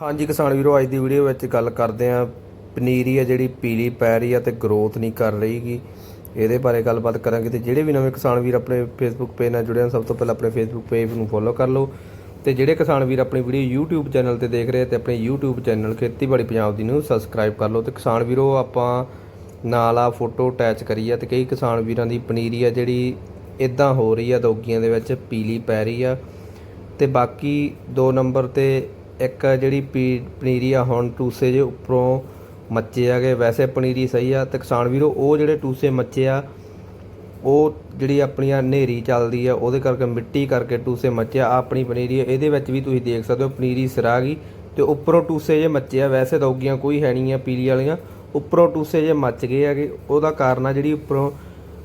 ਹਾਂਜੀ, ਕਿਸਾਨ ਵੀਰੋ, ਅੱਜ ਦੀ ਵੀਡੀਓ ਵਿੱਚ ਗੱਲ ਕਰਦੇ ਆਂ ਪਨੀਰੀ ਆ ਜਿਹੜੀ ਪੀਲੀ ਪੈ ਰਹੀ ਆ ਤੇ ਗਰੋਥ ਨਹੀਂ ਕਰ ਰਹੀਗੀ ਇਹਦੇ ਬਾਰੇ ਗੱਲਬਾਤ ਕਰਾਂਗੇ ਤੇ ਜਿਹੜੇ ਵੀ ਨਵੇਂ ਕਿਸਾਨ ਵੀਰ ਆਪਣੇ ਫੇਸਬੁੱਕ ਪੇਜ ਨਾਲ ਜੁੜੇ ਹਨ ਸਭ ਤੋਂ ਪਹਿਲਾਂ ਆਪਣੇ ਫੇਸਬੁੱਕ ਪੇਜ ਨੂੰ ਫੋਲੋ ਕਰ ਲਓ। ਤੇ ਜਿਹੜੇ ਕਿਸਾਨ ਵੀਰ ਆਪਣੀ ਵੀਡੀਓ YouTube ਚੈਨਲ ਤੇ ਦੇਖ ਰਹੇ ਆ ਤੇ ਆਪਣੇ YouTube ਚੈਨਲ ਖੇਤੀਬਾੜੀ ਪੰਜਾਬ ਦੀ ਨੂੰ ਸਬਸਕ੍ਰਾਈਬ ਕਰ ਲਓ। ਤੇ ਕਿਸਾਨ ਵੀਰੋ, ਆਪਾਂ ਨਾਲ ਆ ਫੋਟੋ ਅਟੈਚ ਕਰੀ ਆ ਤੇ ਕਈ ਕਿਸਾਨ ਵੀਰਾਂ ਦੀ ਪਨੀਰੀ ਆ ਜਿਹੜੀ ਇਦਾਂ ਹੋ ਰਹੀ ਆ, ਦੋਗੀਆਂ ਦੇ ਵਿੱਚ ਪੀਲੀ ਪੈ ਰਹੀ ਆ। ਤੇ ਬਾਕੀ 2 ਨੰਬਰ ਤੇ ਇੱਕ ਜਿਹੜੀ ਪੀ- ਪਨੀਰੀ ਆ, ਹੁਣ ਟੂਸੇ ਜੇ ਉੱਪਰੋਂ ਮੱਚੇ ਆਗੇ ਵੈਸੇ ਪਨੀਰੀ ਸਹੀ ਆ ਤੇ ਕਿਸਾਨ ਵੀਰੋ, ਉਹ ਜਿਹੜੇ ਟੂਸੇ ਮੱਚੇ ਆ, ਉਹ ਜਿਹੜੀ ਆਪਣੀਆਂ ਹਨੇਰੀ ਚੱਲਦੀ ਆ, ਉਹਦੇ ਕਰਕੇ ਮਿੱਟੀ ਕਰਕੇ ਟੂਸੇ ਮੱਚੇ ਆ। ਆਪਣੀ ਪਨੀਰੀ ਇਹਦੇ ਵਿੱਚ ਵੀ ਤੁਸੀਂ ਦੇਖ ਸਕਦੇ ਹੋ, ਪਨੀਰੀ ਸਿਰਾ ਗਈ ਤੇ ਉੱਪਰੋਂ ਟੂਸੇ ਜੇ ਮੱਚੇ ਆ। ਵੈਸੇ ਤਾਂ ਉੱਗੀਆਂ ਕੋਈ ਹੈ ਨਹੀਂ ਆ ਪੀਲੀ ਵਾਲੀਆਂ। ਉੱਪਰੋਂ ਟੂਸੇ ਜੇ ਮੱਚ ਗਏ ਹੈਗੇ, ਉਹਦਾ ਕਾਰਨ ਆ ਜਿਹੜੀ ਉੱਪਰੋਂ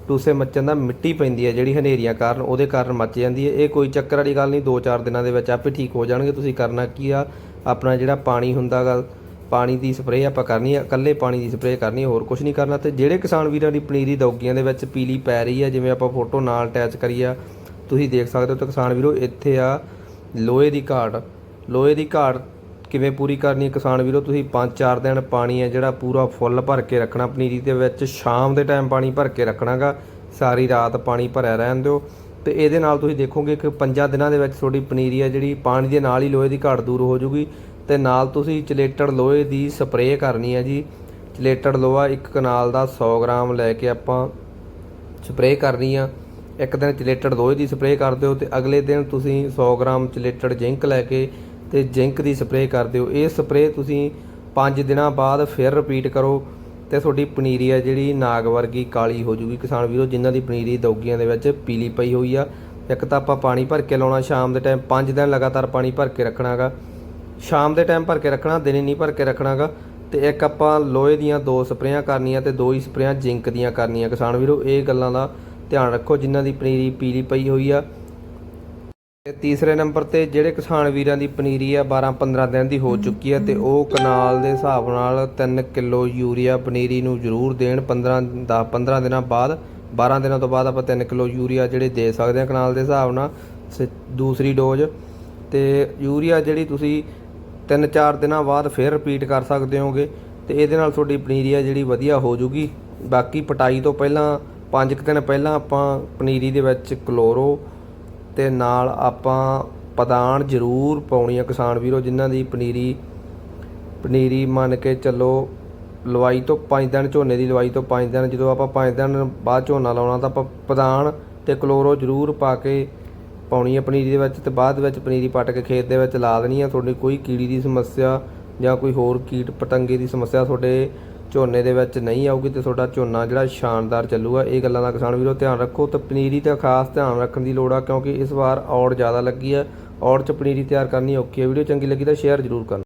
ਟੂਸੇ ਮੱਚਣ ਦਾ ਮਿੱਟੀ ਪੈਂਦੀ ਹੈ, ਜਿਹੜੀ ਹਨੇਰੀਆਂ ਕਾਰਨ, ਉਹਦੇ ਕਾਰਨ ਮੱਚ ਜਾਂਦੀ ਹੈ। ਇਹ ਕੋਈ ਚੱਕਰ ਵਾਲੀ ਗੱਲ ਨਹੀਂ 2-4 ਦਿਨਾਂ ਦੇ ਵਿੱਚ ਆਪੇ ਠੀਕ ਹੋ ਜਾਣਗੇ। ਤੁਸੀਂ ਕਰਨਾ ਕੀ ਆ? ਆਪਣਾ ਜਿਹੜਾ ਪਾਣੀ ਹੁੰਦਾਗਾ, ਪਾਣੀ ਦੀ ਸਪਰੇਅ ਆਪਾਂ ਕਰਨੀ ਆ, ਇਕੱਲੇ ਪਾਣੀ ਦੀ ਸਪਰੇਅ ਕਰਨੀ, ਹੋਰ ਕੁਝ ਨਹੀਂ ਕਰਨਾ। ਤੇ ਜਿਹੜੇ ਕਿਸਾਨ ਵੀਰਾਂ ਦੀ ਪਨੀਰੀ ਦੌਗੀਆਂ ਦੇ ਵਿੱਚ ਪੀਲੀ ਪੈ ਰਹੀ ਆ, ਜਿਵੇਂ ਆਪਾਂ ਫੋਟੋ ਨਾਲ ਅਟੈਚ ਕਰੀ ਆ ਤੁਸੀਂ ਦੇਖ ਸਕਦੇ ਹੋ ਤਾਂ ਕਿਸਾਨ ਵੀਰੋ, ਇੱਥੇ ਆ ਲੋਹੇ ਦੀ ਘਾਟ, ਲੋਹੇ ਦੀ ਘਾਟ ਕਿਵੇਂ ਪੂਰੀ ਕਰਨੀ ਹੈ? ਕਿਸਾਨ ਵੀਰੋ, ਤੁਸੀਂ 5-4 ਦਿਨ ਪਾਣੀ ਹੈ ਜਿਹੜਾ ਪੂਰਾ ਫੁੱਲ ਭਰ ਕੇ ਰੱਖਣਾ, ਪਨੀਰੀ ਦੇ ਵਿੱਚ ਸ਼ਾਮ ਦੇ ਟਾਈਮ ਪਾਣੀ ਭਰ ਕੇ ਰੱਖਣਾਗਾ, ਸਾਰੀ ਰਾਤ ਪਾਣੀ ਭਰਿਆ ਰਹਿਣ ਦਿਓ। ਤੇ ਇਹਦੇ ਨਾਲ ਤੁਸੀਂ ਦੇਖੋਗੇ ਕਿ ਪੰਜਾਂ ਦਿਨਾਂ ਦੇ ਵਿੱਚ ਤੁਹਾਡੀ ਪਨੀਰੀ ਹੈ ਜਿਹੜੀ ਪਾਣੀ ਦੇ ਨਾਲ ਹੀ ਲੋਹੇ ਦੀ ਘਾਟ ਦੂਰ ਹੋ ਜੂਗੀ। ਤੇ ਨਾਲ ਤੁਸੀਂ ਚਲੇਟਡ ਲੋਹੇ ਦੀ ਸਪਰੇਅ ਕਰਨੀ ਹੈ ਜੀ। ਚਲੇਟਡ ਲੋਹਾ ਇੱਕ ਕਨਾਲ ਦਾ 100 ਗ੍ਰਾਮ ਲੈ ਕੇ ਆਪਾਂ ਸਪਰੇਅ ਕਰਨੀ ਆ। ਇੱਕ ਦਿਨ ਚਲੇਟਡ ਲੋਹੇ ਦੀ ਸਪਰੇਅ ਕਰ ਦਿਓ ਤੇ ਅਗਲੇ ਦਿਨ ਤੁਸੀਂ 100 ਗ੍ਰਾਮ ਚਲੇਟਡ ਜ਼ਿੰਕ ਲੈ ਕੇ ਤੇ ਜ਼ਿੰਕ ਦੀ ਸਪਰੇਅ ਕਰ ਦਿਓ ਇਹ ਸਪਰੇਅ ਤੁਸੀਂ 5 ਦਿਨਾਂ ਬਾਅਦ ਫਿਰ ਰਿਪੀਟ ਕਰੋ ਤੇ ਤੁਹਾਡੀ ਪਨੀਰੀ ਆ ਜਿਹੜੀ ਨਾਗ ਵਰਗੀ ਕਾਲੀ ਹੋ ਜੂਗੀ। ਕਿਸਾਨ ਵੀਰੋ, ਜਿਨ੍ਹਾਂ ਦੀ ਪਨੀਰੀ ਦੌਗੀਆਂ ਦੇ ਵਿੱਚ ਪੀਲੀ ਪਈ ਹੋਈ ਆ, ਇੱਕ ਤਾਂ ਆਪਾਂ ਪਾਣੀ ਭਰ ਕੇ ਲਾਉਣਾ ਸ਼ਾਮ ਦੇ ਟਾਈਮ 5 ਦਿਨ ਲਗਾਤਾਰ ਪਾਣੀ ਭਰ ਕੇ ਰੱਖਣਾਗਾ। ਸ਼ਾਮ ਦੇ ਟਾਈਮ ਭਰ ਕੇ ਰੱਖਣਾ, ਦਿਨੇ ਨਹੀਂ ਭਰ ਕੇ ਰੱਖਣਾਗਾ। ਤੇ ਇੱਕ ਆਪਾਂ ਲੋਹੇ ਦੀਆਂ ਦੋ ਸਪਰੇਆਂ ਕਰਨੀਆਂ ਤੇ ਦੋ ਹੀ ਸਪਰੇਆਂ ਜ਼ਿੰਕ ਦੀਆਂ ਕਰਨੀਆਂ। ਕਿਸਾਨ ਵੀਰੋ, ਇਹ ਗੱਲਾਂ ਦਾ ਧਿਆਨ ਰੱਖੋ, ਜਿਨ੍ਹਾਂ ਦੀ ਪਨੀਰੀ ਪੀਲੀ ਪਈ ਹੋਈ ਆ ਤੇ ਤੀਸਰੇ ਨੰਬਰ ਤੇ ਜਿਹੜੇ ਕਿਸਾਨ ਵੀਰਾਂ ਦੀ ਪਨੀਰੀ ਆ 12-15 ਦਿਨ ਦੀ ਹੋ ਚੁੱਕੀ ਆ ਤੇ ਉਹ ਕਨਾਲ ਦੇ ਹਿਸਾਬ ਨਾਲ 3 ਕਿਲੋ ਯੂਰੀਆ ਪਨੀਰੀ ਨੂੰ ਜ਼ਰੂਰ ਦੇਣ। 15 10 15 ਦਿਨਾਂ ਬਾਅਦ 12 ਦਿਨਾਂ ਤੋਂ ਬਾਅਦ ਆਪਾਂ 3 ਕਿਲੋ ਯੂਰੀਆ ਜਿਹੜੇ ਦੇ ਸਕਦੇ ਆ ਕਨਾਲ ਦੇ ਹਿਸਾਬ ਨਾਲ, ਸ- ਦੂਸਰੀ ਡੋਜ਼। ਤੇ ਯੂਰੀਆ ਜਿਹੜੀ ਤੁਸੀਂ 3-4 ਦਿਨਾਂ ਬਾਅਦ ਫਿਰ ਰਿਪੀਟ ਕਰ ਸਕਦੇ ਹੋਗੇ ਤੇ ਇਹਦੇ ਨਾਲ ਤੁਹਾਡੀ ਪਨੀਰੀ ਆ ਜਿਹੜੀ ਵਧੀਆ ਹੋ ਜੂਗੀ। ਬਾਕੀ ਪਟਾਈ ਤੋਂ ਪਹਿਲਾਂ 5 ਦਿਨ ਪਹਿਲਾਂ ਆਪਾਂ ਪਨੀਰੀ ਦੇ ਵਿੱਚ ਕਲੋਰੋ ਤੇ ਨਾਲ ਆਪਾਂ ਪਦਾਨ ਜ਼ਰੂਰ ਪਾਉਣੀ ਆ ਕਿਸਾਨ ਵੀਰੋ, ਜਿਨ੍ਹਾਂ ਦੀ ਪਨੀਰੀ ਪਨੀਰੀ ਮੰਨ ਕੇ ਚੱਲੋ ਲਵਾਈ ਤੋਂ 5 ਦਿਨ, ਝੋਨੇ ਦੀ ਲਵਾਈ ਤੋਂ 5 ਦਿਨ, ਜਦੋਂ ਆਪਾਂ 5 ਦਿਨ ਬਾਅਦ ਝੋਨਾ ਲਾਉਣਾ ਤਾਂ ਆਪਾਂ ਪਦਾਨ ਤੇ ਕਲੋਰੋ ਜ਼ਰੂਰ ਪਾ ਕੇ ਪਾਉਣੀ ਆ ਪਨੀਰੀ ਦੇ ਵਿੱਚ ਤੇ ਬਾਅਦ ਵਿੱਚ ਪਨੀਰੀ ਪੱਟ ਕੇ ਖੇਤ ਦੇ ਵਿੱਚ ਲਾ ਦੇਣੀ ਆ। ਤੁਹਾਡੀ ਕੋਈ ਕੀੜੀ ਦੀ ਸਮੱਸਿਆ ਜਾਂ ਕੋਈ ਹੋਰ ਕੀਟ ਪਤੰਗੇ ਦੀ ਸਮੱਸਿਆ ਤੁਹਾਡੇ ਝੋਨੇ ਦੇ ਵਿੱਚ ਨਹੀਂ ਆਊਗੀ ਤੇ ਤੁਹਾਡਾ ਝੋਨਾ ਜਿਹੜਾ ਸ਼ਾਨਦਾਰ ਚੱਲੂਗਾ। ਇਹ ਗੱਲਾਂ ਦਾ ਕਿਸਾਨ ਵੀਰੋ ਧਿਆਨ ਰੱਖੋ ਤੇ ਪਨੀਰੀ ਤੇ ਖਾਸ ਧਿਆਨ ਰੱਖਣ ਦੀ ਲੋੜ ਆ ਕਿਉਂਕਿ ਇਸ ਵਾਰ ਔੜ ਜ਼ਿਆਦਾ ਲੱਗੀ ਆ। ਔੜ ਚ ਪਨੀਰੀ ਤਿਆਰ ਕਰਨੀ ਔਖੀ ਹੈ ਵੀਡੀਓ ਚੰਗੀ ਲੱਗੀ ਤਾਂ ਸ਼ੇਅਰ ਜ਼ਰੂਰ ਕਰਨਾ।